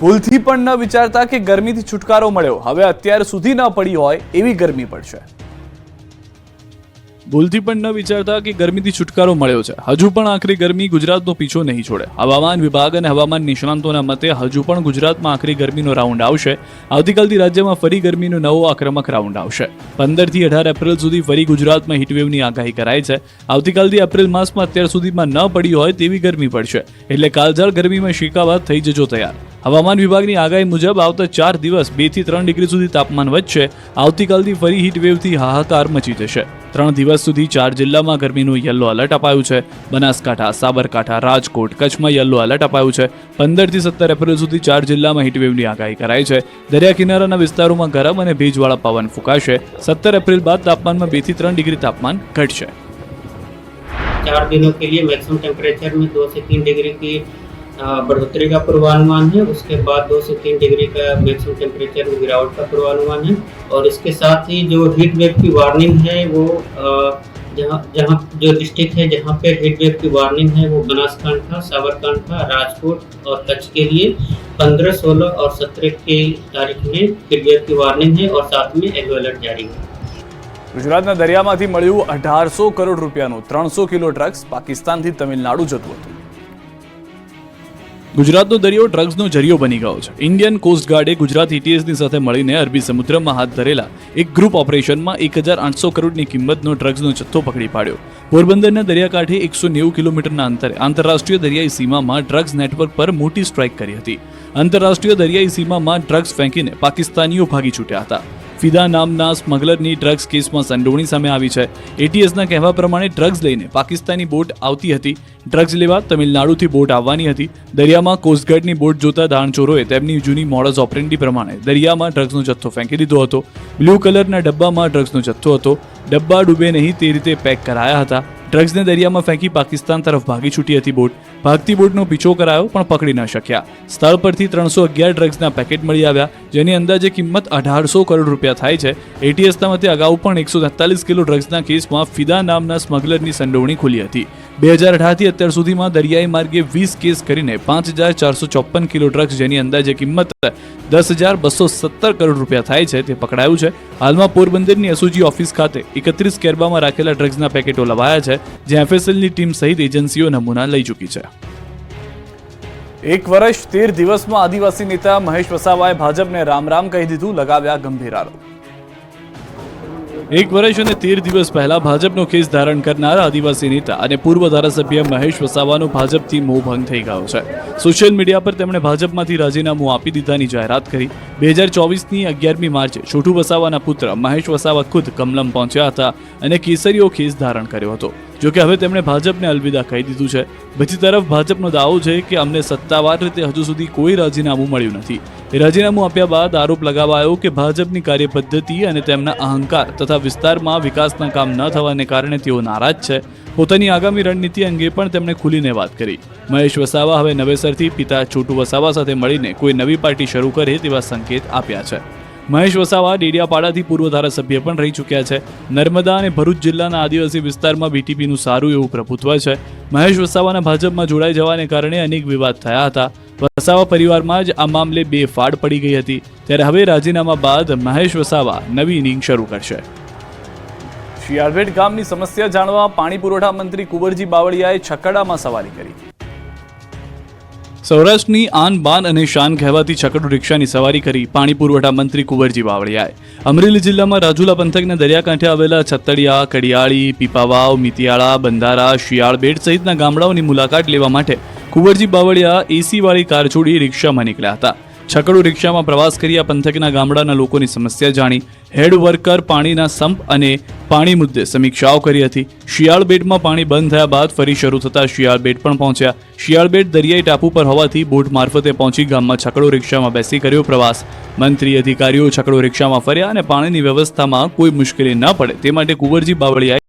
ભૂલથી પણ ન વિચારતા કે ગરમીથી છુટકારો મળ્યો. હવે અત્યાર સુધી ન પડી હોય એવી ગરમી પડશે ભૂલથી પણ ન વિચારતા કે ગરમીથી છુટકારો મળ્યો છે. હજુ પણ આખરી ગરમી ગુજરાતનો પીછો નહીં છોડે. હવામાન વિભાગ અને હવામાન નિષ્ણાંતોના મતે હજુ પણ ગુજરાતમાં આખરી ગરમીનો રાઉન્ડ આવશે. આવતીકાલથી રાજ્યમાં ફરી ગરમીનો નવો આક્રમક રાઉન્ડ આવશે. પંદરથી અઢાર એપ્રિલ સુધી ફરી ગુજરાતમાં હીટવેવની આગાહી કરાઈ છે. આવતીકાલથી એપ્રિલ માસમાં અત્યાર સુધીમાં ન પડી હોય તેવી ગરમી પડશે. એટલે કાળઝાળ ગરમીમાં શેકાવા થઈ જજો તૈયાર. હવામાન વિભાગની આગાહી મુજબ આવતા ચાર દિવસ બે થી ત્રણ ડિગ્રી સુધી તાપમાન વધશે આવતીકાલથી ફરી હીટવેવથી હાહાકાર મચી જશે ત્રણ દિવસ સુધી ચાર જિલ્લામાં ગરમીનું યલો એલર્ટ અપાયું છે બનાસકાંઠા સાબરકાંઠા રાજકોટ કચ્છમાં યલો એલર્ટ અપાયું છે પંદરથી સત્તર એપ્રિલ સુધી ચાર જિલ્લામાં હીટવેવની આગાહી કરાઈ છે દરિયા કિનારાના વિસ્તારોમાં ગરમ અને ભેજવાળા પવન ફૂંકાશે સત્તર એપ્રિલ બાદ તાપમાનમાં બે થી ત્રણ ડિગ્રી તાપમાન ઘટશે चार दिनों के लिए मैक्सिमम टेम्परेचर में दो से तीन डिग्री की अ, बढ़ोतरी का पूर्वानुमान है उसके बाद दो से तीन डिग्री का मैक्सिमम टेम्परेचर में गिरावट का पूर्वानुमान है और इसके साथ ही जो हीट वेव की वार्निंग है वो अ, जहाँ जहाँ जो डिस्ट्रिक्ट है जहाँ पे हीट वेव की वार्निंग है वो बनासकांठा साबरकांठा राजकोट और कच्छ के लिए पंद्रह सोलह और सत्रह की तारीख में हीट वेव की वार्निंग है और साथ में येलो अलर्ट जारी है ગુજરાતના દરિયામાંથી મળ્યું અઢારસો કરોડ રૂપિયાનું ત્રણસો કિલો ડ્રગ્સ પાકિસ્તાનથી તમિલનાડુ જતું હતું ગુજરાતનો દરિયો ડ્રગ્સનો જરિયો બની ગયો છે. ઇન્ડિયન કોસ્ટ ગાર્ડે ગુજરાત ઇટીએસની સાથે મળીને અરબી સમુદ્રમાં હાથ ધરેલા એક ગ્રુપ ઓપરેશનમાં એક હજાર આઠસો કરોડની કિંમતનો ડ્રગ્સનો જથ્થો પકડી પાડ્યો. પોરબંદરના દરિયાકાંઠે એકસો નેવું કિલોમીટરના અંતરે આંતરરાષ્ટ્રીય દરિયાઈ સીમામાં ડ્રગ્સ નેટવર્ક પર મોટી સ્ટ્રાઇક કરી હતી. આંતરરાષ્ટ્રીય દરિયાઈ સીમામાં ડ્રગ્સ ફેંકીને પાકિસ્તાનીઓ ભાગી છૂટ્યા હતા. ફિદા નામના સ્મગલરની ડ્રગ્સ કેસમાં સંડોવણી સામે આવી છે. એટીએસના કહેવા પ્રમાણે ડ્રગ્સ લઈને પાકિસ્તાની બોટ આવતી હતી. ડ્રગ્સ લેવા તમિલનાડુથી બોટ આવવાની હતી. દરિયામાં કોસ્ટગાર્ડની બોટ જોતા દાણચોરોએ તેમની જૂની મોડસ ઓપરેન્ડી પ્રમાણે દરિયામાં ડ્રગ્સનો જથ્થો ફેંકી દીધો હતો. બ્લુ કલરના ડબ્બામાં ડ્રગ્સનો જથ્થો હતો. ડબ્બા ડૂબે નહીં તે રીતે પેક કરાયા હતા. ડ્રગ્સને દરિયામાં ફેંકી પાકિસ્તાન તરફ ભાગી છૂટી હતી બોટ. ભાગતી બોટનો પીછો કરાયો, પણ પકડી ન શક્યા. સ્થળ પરથી ત્રણસો અગિયાર ડ્રગ્સના પેકેટ મળી આવ્યા, જેની અંદાજે કિંમત અઢારસો કરોડ રૂપિયા થાય છે. એટીએસના મતે અગાઉ પણ એકસો કિલો ડ્રગ્સના કેસમાં ફિદા નામના સ્મગલરની સંડોવણી ખુલી હતી. બે હજાર અઢારથી અત્યાર સુધીમાં દરિયાઈ માર્ગે વીસ કેસ કરીને પાંચ હજાર ચારસો ચોપન કિલો ડ્રગ્સ જેની અંદાજે કિંમત દસ હજાર બસો સત્તર કરોડ રૂપિયા થાય છે તે પકડાયું છે. હાલમાં પોરબંદરની એસઓજી ઓફિસ ખાતે એકત્રીસ કેરબામાં રાખેલા ડ્રગ્સના પેકેટો લવાયા છે જ્યાં એફએસએલની ટીમ સહિત એજન્સીઓ નમૂના લઈ ચૂકી છે. એક વર્ષ તેર દિવસમાં આદિવાસી નેતા મહેશ વસાવાએ ભાજપને રામ રામ કહી દીધું, લગાવ્યા ગંભીર આરોપ. એક વર્ષ અને તેર દિવસ પહેલા ભાજપનો કેસ ધારણ કરનાર આદિવાસી નેતા અને પૂર્વ ધારાસભ્ય મહેશ વસાવાનો ભાજપથી મોહભંગ થઈ ગયો છે. સોશિયલ મીડિયા પર તેમણે ભાજપમાંથી રાજીનામું આપી દીધાની જાહેરાત કરી. બે હજાર ચોવીસની અગિયારમી માર્ચે છોટુ વસાવાના પુત્ર મહેશ વસાવા ખુદ કમલમ પહોંચ્યા હતા અને કેસરીઓ કેસ ધારણ કર્યો હતો. જોકે હવે તેમણે ભાજપને અલવિદા કહી દીધું છે. બીજી તરફ ભાજપનો દાવો છે કે અમને સત્તાવાર રીતે હજુ સુધી કોઈ રાજીનામું મળ્યું નથી. રાજીનામું આપ્યા બાદ આરોપ લગાવાયો કે ભાજપની કાર્યપદ્ધતિ અને તેમના અહંકાર તથા વિસ્તારમાં વિકાસના કામ ન થવાને કારણે તેઓ નારાજ છે. પોતાની આગામી રણનીતિ અંગે પણ તેમણે ખુલીને વાત કરી. મહેશ વસાવા હવે નવેસરથી પિતા છોટુ વસાવા સાથે મળીને કોઈ નવી પાર્ટી શરૂ કરે તેવા સંકેત આપ્યા છે. મહેશ વસાવા ડેડિયાપાડાથી પૂર્વ ધારાસભ્ય પણ રહી ચૂક્યા છે. નર્મદા અને ભરૂચ જિલ્લાના આદિવાસી વિસ્તારમાં બીટીપીનું સારું એવું પ્રભુત્વ છે. મહેશ વસાવાના ભાજપમાં જોડાઈ જવાને કારણે અનેક વિવાદ થયા હતા. વસાવા પરિવારમાં જ આ મામલે બે ફાડ પડી ગઈ હતી. ત્યારે હવે રાજીનામા બાદ મહેશ વસાવા નવી ઇનિંગ શરૂ કરશે. શિયાળભેટ ગામની સમસ્યા જાણવા પાણી પુરવઠા મંત્રી કુંવરજી બાવળિયાએ છકડામાં સવારી કરી. સૌરાષ્ટ્રની આન બાન અને શાન કહેવાતી છકડુ રિક્ષાની સવારી કરી પાણી પુરવઠા મંત્રી કુંવરજી બાવળિયાએ. અમરેલી જિલ્લામાં રાજુલા પંથકના દરિયાકાંઠે આવેલા છત્તડિયા, કડિયાળી, પીપાવાવ, મિતિયાળા, બંધારા, શિયાળબેટ સહિતના ગામડાઓની મુલાકાત લેવા માટે કુંવરજી બાવળિયા એસીવાળી કાર છોડી રિક્ષામાં નીકળ્યા હતા. છકડુ રિક્ષામાં પ્રવાસ કરી આ પંથકના ગામડાના લોકોની સમસ્યા જાણી હેડ વર્કર પાણીના સંપ અને પાણી મુદ્દે સમીક્ષાઓ કરી હતી. શિયાળબેટમાં પાણી બંધ થયા બાદ ફરી શરૂ થતા શિયાળબેટ પણ પહોંચ્યા. શિયાળબેટ દરિયાઈ ટાપુ પર હોવાથી બોટ મારફતે પહોંચી ગામમાં છકડો રિક્ષામાં બેસી કર્યો પ્રવાસ. મંત્રી, અધિકારીઓ છકડો રિક્ષામાં ફર્યા અને પાણીની વ્યવસ્થામાં કોઈ મુશ્કેલી ન પડે તે માટે કુંવરજી બાવળિયાએ